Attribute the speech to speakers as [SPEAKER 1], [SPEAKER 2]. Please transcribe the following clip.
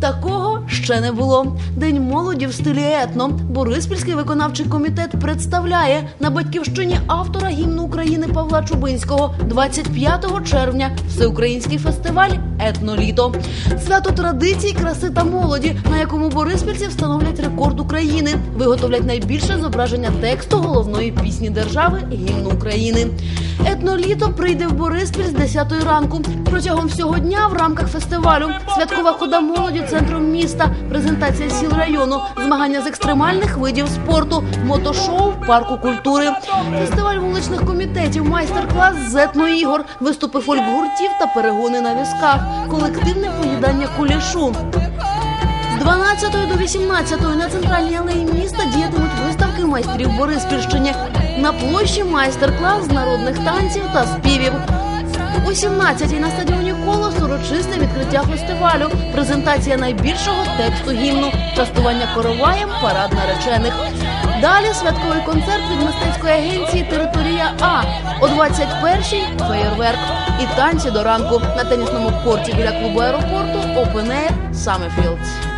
[SPEAKER 1] Такого ще не було. День молоді в стилі етно. Бориспільський виконавчий комітет представляє на батьківщині автора гімну України Павла Чубинського 25 червня всеукраїнський фестиваль Етноліто. Свято традицій, краси та молоді, на якому бориспільці встановлять рекорд України, виготовлять найбільше зображення тексту головної пісні держави гімну України. Етноліто прийде в Бориспіль з 10 ранку. Протягом всього дня в рамках фестивалю святкова хода молоді центром міста, презентація сіл району, змагання з екстремальних видів спорту, мотошоу парку культури, фестиваль вуличних комітетів, майстер-клас з етноігор, виступи фольк-гуртів та перегони на візках, колективне поїдання кулішу. З 12 до 18 на центральній алеї майстрів Бориспільщини. На площі майстер-клас з народних танців та співів. О 17-й на стадіоні Колос урочисте відкриття фестивалю, презентація найбільшого тексту гімну, частування короваєм, парад наречених. Далі святковий концерт від мистецької агенції Територія А о 21-й – феєрверк і танці до ранку на тенісному корті біля клубу аеропорту Air Summerfields.